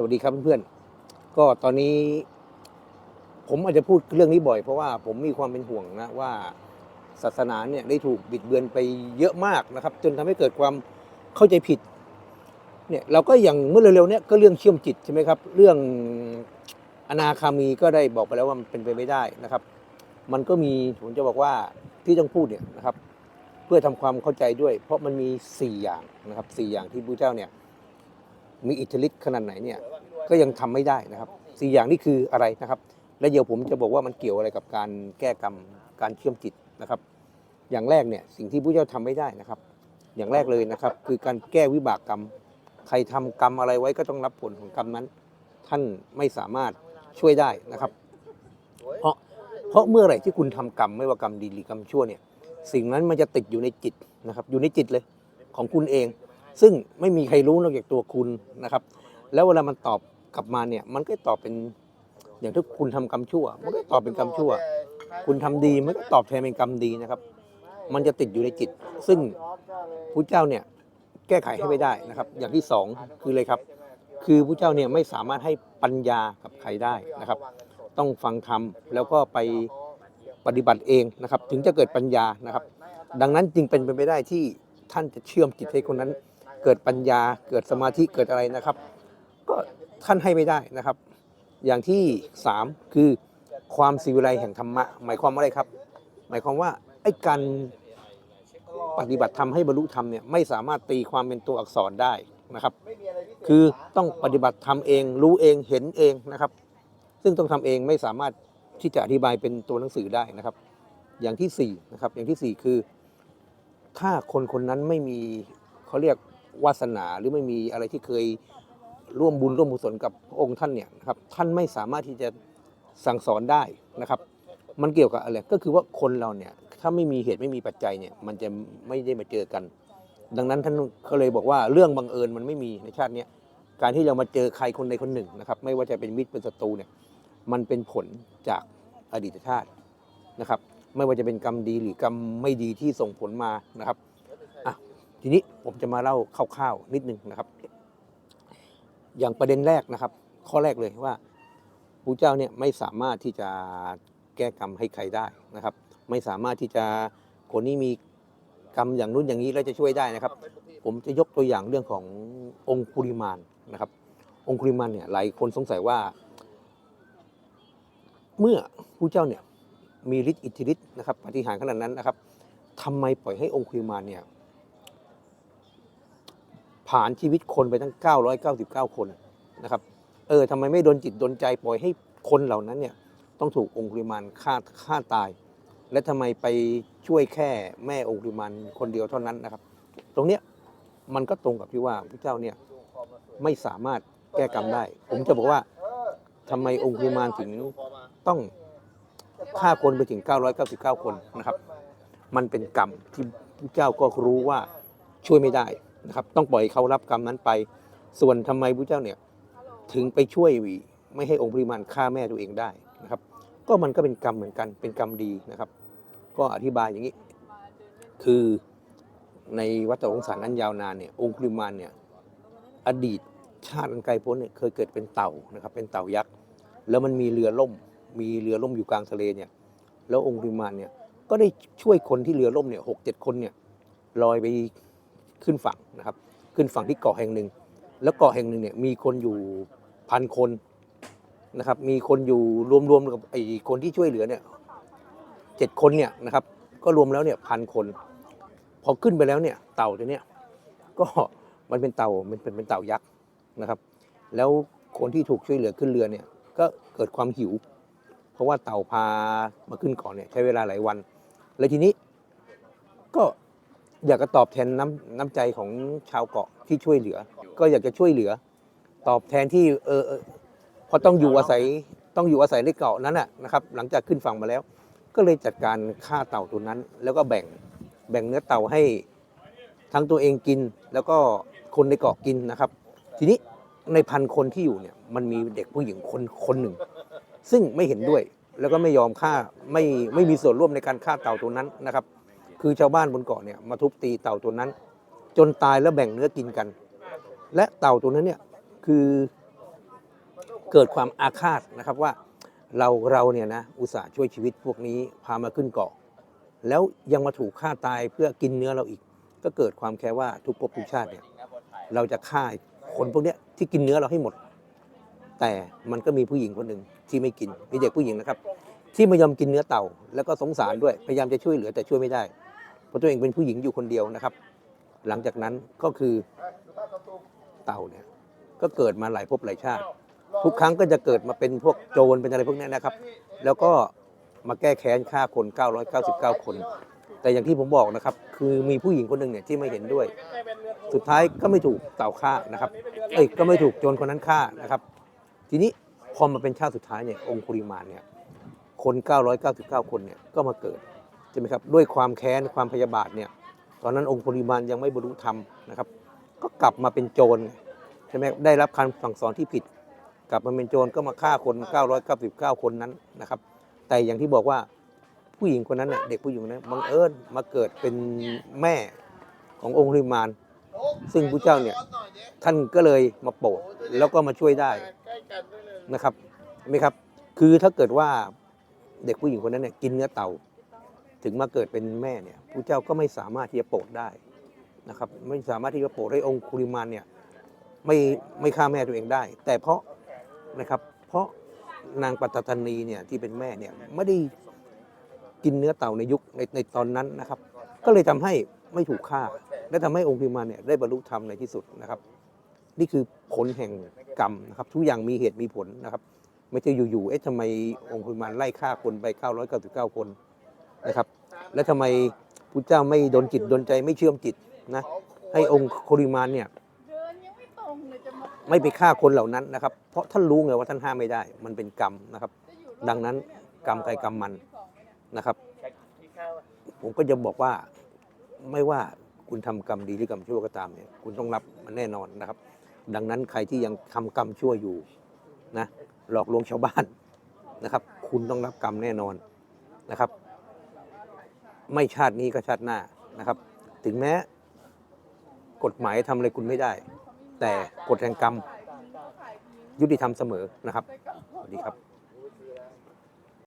สวัสดีครับเพื่อนๆ ก็ตอนนี้ ผมอาจจะพูดเรื่องนี้บ่อย เพราะว่าผมมีความเป็นห่วงนะว่าศาสนาเนี่ยได้ถูกบิดเบือนไปเยอะมากนะครับ จนทำให้เกิดความเข้าใจผิดเนี่ยเราก็อย่างเมื่อเร็วๆเนี่ยก็เรื่องเชื่อมจิตใช่ไหมครับ เรื่องอนาคามีก็ได้บอกไปแล้วว่ามันเป็นไปไม่ได้นะครับ มันก็มีผมจะบอกว่าที่ต้องพูดเนี่ยนะครับ เพื่อทำความเข้าใจด้วย เพราะมันมีสี่อย่างนะครับสี่อย่างที่พระเจ้าเนี่ย มีอิทธิฤทธิ์ขนาดไหนเนี่ยก็ยังทำไม่ได้นะครับสี่อย่างนี้คืออะไรนะครับ และเดี๋ยวผมจะบอกว่ามันเกี่ยวอะไรกับการแก้กรรมการเชื่อมจิตนะครับ อย่างแรกเนี่ยสิ่งที่พระเจ้าทำไม่ได้นะครับ อย่างแรกเลยนะครับ คือการแก้วิบากกรรม ใครทำกรรมอะไรไว้ก็ต้องรับผลของกรรมนั้น ท่านไม่สามารถช่วยได้นะครับ เพราะเพราะเมื่อไหร่ที่คุณทำกรรมไม่ว่ากรรมดีหรือกรรมชั่วเนี่ยสิ่งนั้นมันจะติดอยู่ในจิตนะครับ อยู่ในจิตเลยของคุณเอง ซึ่งไม่มีใครรู้นอกจากตัวคุณนะครับ แล้วเวลามันตอบกลับมาเนี่ย มันก็ตอบเป็นอย่างที่คุณทำกรรมชั่ว มันก็ตอบเป็นกรรมชั่ว คุณทำดีมันก็ตอบแทนเป็นกรรมดีนะครับ มันจะติดอยู่ในจิต ซึ่งพระเจ้าเนี่ยแก้ไขให้ไม่ได้นะครับ อย่างที่สองคืออะไรครับ คือพระเจ้าเนี่ยไม่สามารถให้ปัญญากับใครได้นะครับ ต้องฟังธรรมแล้วก็ไปปฏิบัติเองนะครับ ถึงจะเกิดปัญญานะครับ ดังนั้นจึงเป็นไปไม่ได้ที่ท่านจะเชื่อมจิตให้คนนั้น เกิดปัญญาเกิดสมาธิเกิดอะไรนะครับ ก็ท่านให้ไม่ได้นะครับ อย่างที่สามคือความสิวิไลแห่งธรรมะ หมายความว่าอะไรครับ หมายความว่าไอ้การปฏิบัติธรรมให้บรรลุธรรมเนี่ยไม่สามารถตีความเป็นตัวอักษรได้นะครับ คือต้องปฏิบัติธรรมเองรู้เองเห็นเองนะครับ ซึ่งต้องทำเองไม่สามารถที่จะอธิบายเป็นตัวหนังสือได้นะครับ อย่างที่สี่นะครับอย่างที่สี่คือ ถ้าคนคนนั้นไม่มีเขาเรียก วาสนาหรือไม่มีอะไรที่เคยร่วมบุญร่วมกุศลกับพระองค์ท่านเนี่ยนะครับท่านไม่สามารถที่จะสั่งสอนได้นะครับ มันเกี่ยวกับอะไรก็คือว่าคนเราเนี่ยถ้าไม่มีเหตุไม่มีปัจจัยเนี่ยมันจะไม่ได้มาเจอกัน ดังนั้นท่านก็เลยบอกว่าเรื่องบังเอิญมันไม่มีในชาตินี้การที่เรามาเจอใครคนใดคนหนึ่งนะครับ ไม่ว่าจะเป็นมิตรเป็นศัตรูเนี่ยมันเป็นผลจากอดีตชาตินะครับ ไม่ว่าจะเป็นกรรมดีหรือกรรมไม่ดีที่ส่งผลมานะครับ ทีนี้ผมจะมาเล่าคร่าวๆนิดนึงนะครับ อย่างประเด็นแรกนะครับ ข้อแรกเลยว่าพระเจ้าเนี่ยไม่สามารถที่จะแก้กรรมให้ใครได้นะครับ ไม่สามารถที่จะคนนี้มีกรรมอย่างนู้นอย่างนี้แล้วจะช่วยได้นะครับ ผมจะยกตัวอย่างเรื่องขององคุริมานนะครับ องคุริมานเนี่ยหลายคนสงสัยว่า เมื่อผู้เจ้าเนี่ยมีฤทธิ์อิทธิฤทธิ์นะครับปฏิหารขนาดนั้นนะครับทำไมปล่อยให้องคุริมานเนี่ย ผ่านชีวิตคนไปตั้ง 999 คนนะครับ เออทำไมไม่โดนจิตโดนใจปล่อยให้คนเหล่านั้นเนี่ยต้องถูกองคุริมานฆ่าฆ่าตาย และทำไมไปช่วยแค่แม่องคุริมานคนเดียวเท่านั้นนะครับ ตรงเนี้ยมันก็ตรงกับที่ว่าพระเจ้าเนี่ยไม่สามารถแก้กรรมได้ ผมจะบอกว่าทำไมองคุริมานถึงต้องฆ่าคนไปถึง 999 คนนะครับ มันเป็นกรรมที่พระเจ้าก็รู้ว่าช่วยไม่ได้ นะครับต้องปล่อยเขารับกรรมนั้นไป ส่วนทำไมพระเจ้าเนี่ยถึงไปช่วยไม่ให้องคุริมานฆ่าแม่ตัวเองได้นะครับ ก็มันก็เป็นกรรมเหมือนกันเป็นกรรมดีนะครับ ก็อธิบายอย่างนี้ คือในวัฏสงสารนั้นยาวนานเนี่ยองคุลิมานเนี่ยอดีตชาติอันไกลโพ้นเนี่ยเคยเกิดเป็นเต่านะครับ เป็นเต่ายักษ์แล้วมันมีเรือล่ม มีเรือล่มอยู่กลางทะเลเนี่ย แล้วองคุลิมานเนี่ยก็ได้ช่วยคนที่เรือล่มเนี่ยหกเจ็ดคนเนี่ยลอยไป ขึ้นฝั่งนะครับ ขึ้นฝั่งที่เกาะแห่งหนึ่ง แล้วเกาะแห่งหนึ่งเนี่ยมีคนอยู่พันคนนะครับ มีคนอยู่รวมๆกับไอ้คนที่ช่วยเหลือเนี่ยเจ็ดคนเนี่ยนะครับ ก็รวมแล้วเนี่ยพันคน พอขึ้นไปแล้วเนี่ยเต่าตัวเนี้ยก็มันเป็นเต่ามันเป็นเป็นเต่ายักษ์นะครับ แล้วคนที่ถูกช่วยเหลือขึ้นเรือเนี่ยก็เกิดความหิว เพราะว่าเต่าพามาขึ้นเก่อนเนี่ยใช้เวลาหลายวัน แล้วทีนี้ก็ อยากจะตอบแทนน้ำน้ำใจของชาวเกาะที่ช่วยเหลือ ก็อยากจะช่วยเหลือ ตอบแทนที่เออเออพราะต้องอยู่อาศัยต้องอยู่อาศัยในเกาะนั้นน่ะนะครับ หลังจากขึ้นฝั่งมาแล้ว ก็เลยจัดการฆ่าเต่าตัวนั้น แล้วก็แบ่งแบ่งเนื้อเต่าให้ทั้งตัวเองกิน แล้วก็คนในเกาะกินนะครับ ทีนี้ในพันคนที่อยู่เนี่ยมันมีเด็กผู้หญิงคนคนหนึ่ง ซึ่งไม่เห็นด้วยแล้วก็ไม่ยอมฆ่าไม่ไม่มีส่วนร่วมในการฆ่าเต่าตัวนั้นนะครับ คือชาวบ้านบนเกาะเนี่ยมาทุบตีเต่าตัวนั้น จนตายแล้วแบ่งเนื้อกินกัน และเต่าตัวนั้นเนี่ยคือเกิดความอาฆาตนะครับว่าเราเราเนี่ยนะอุตส่าห์ช่วยชีวิตพวกนี้พามาขึ้นเกาะ แล้วยังมาถูกฆ่าตายเพื่อกินเนื้อเราอีก ก็เกิดความแค้ว่าทุกภพทุกชาติเนี่ยเราจะฆ่าคนพวกเนี้ยที่กินเนื้อเราให้หมด แต่มันก็มีผู้หญิงคนหนึ่งที่ไม่กินมีเด็กผู้หญิงนะครับ ที่ไม่ยอมกินเนื้อเต่าแล้วก็สงสารด้วยพยายามจะช่วยเหลือแต่ช่วยไม่ได้ เพราะตัวเองเป็นผู้หญิงอยู่คนเดียวนะครับ หลังจากนั้นก็คือเต่าเนี่ยก็เกิดมาหลายภพหลายชาติ ทุกครั้งก็จะเกิดมาเป็นพวกโจรเป็นอะไรพวกนี้นะครับ แล้วก็มาแก้แค้นฆ่าคน 999 คน แต่อย่างที่ผมบอกนะครับ คือมีผู้หญิงคนหนึ่งเนี่ยที่ไม่เห็นด้วย สุดท้ายก็ไม่ถูกเต่าฆ่านะครับ เอ้ยก็ไม่ถูกโจรคนนั้นฆ่านะครับ ทีนี้พอมาเป็นชาติสุดท้ายเนี่ยองคุริมานเนี่ยคน 999 คนเนี่ยก็มาเกิด ช่ไหมครับด้วยความแค้นความพยาบาทเนี่ยตอนนั้นองคุริมานยังไม่บรรลุธรรมนะครับ ก็กลับมาเป็นโจรใช่ไหมได้รับคำสั่งสอนที่ผิด กลับมาเป็นโจรก็มาฆ่าคน 999 คนนั้นนะครับ แต่อย่างที่บอกว่าผู้หญิงคนนั้นเนี่ยเด็กผู้หญิงคนนั้นบังเอิญมาเกิดเป็นแม่ขององคุริมานซึ่งพระเจ้าเนี่ยท่านก็เลยมาโปรดแล้วก็มาช่วยได้นะครับไหมครับ คือถ้าเกิดว่าเด็กผู้หญิงคนนั้นเนี่ยกินเนื้อเต่า ถึงมาเกิดเป็นแม่เนี่ยพระเจ้าก็ไม่สามารถที่จะโปรดได้นะครับไม่สามารถที่จะโปรดให้องคุริมานเนี่ยไม่ไม่ฆ่าแม่ตัวเองได้ แต่เพราะนะครับเพราะนางปัตตานีเนี่ยที่เป็นแม่เนี่ยไม่ได้กินเนื้อเต่าในยุคในในตอนนั้นนะครับ ก็เลยทำให้ไม่ถูกฆ่า และทำให้องค์พิมานเนี่ยได้บรรลุธรรมในที่สุดนะครับ นี่คือผลแห่งกรรมนะครับ ทุกอย่างมีเหตุมีผลนะครับ ไม่ใช่อยู่ๆเอ๊ะทำไมองค์พิมานไล่ฆ่าคนไป 999 คน นะครับ และทำไมพุทธเจ้าไม่ดนจิตดนใจไม่เชื่อมจิตนะให้องค์โคริมานเนี่ยไม่ไปฆ่าคนเหล่านั้นนะครับ เพราะท่านรู้ไงว่าท่านห้ามไม่ได้ มันเป็นกรรมนะครับ ดังนั้นกรรมใครกรรมมันนะครับ ผมก็จะบอกว่าไม่ว่าคุณทำกรรมดีหรือกรรมชั่วก็ตามเนี่ยคุณต้องรับมันแน่นอนนะครับ ดังนั้นใครที่ยังทำกรรมชั่วอยู่นะหลอกลวงชาวบ้านนะครับ คุณต้องรับกรรมแน่นอนนะครับ ไม่ชาตินี้ก็ชาติหน้านะครับ ถึงแม้กฎหมายทำอะไรคุณไม่ได้ แต่กฎแห่งกรรมยุติธรรมเสมอนะครับ สวัสดีครับ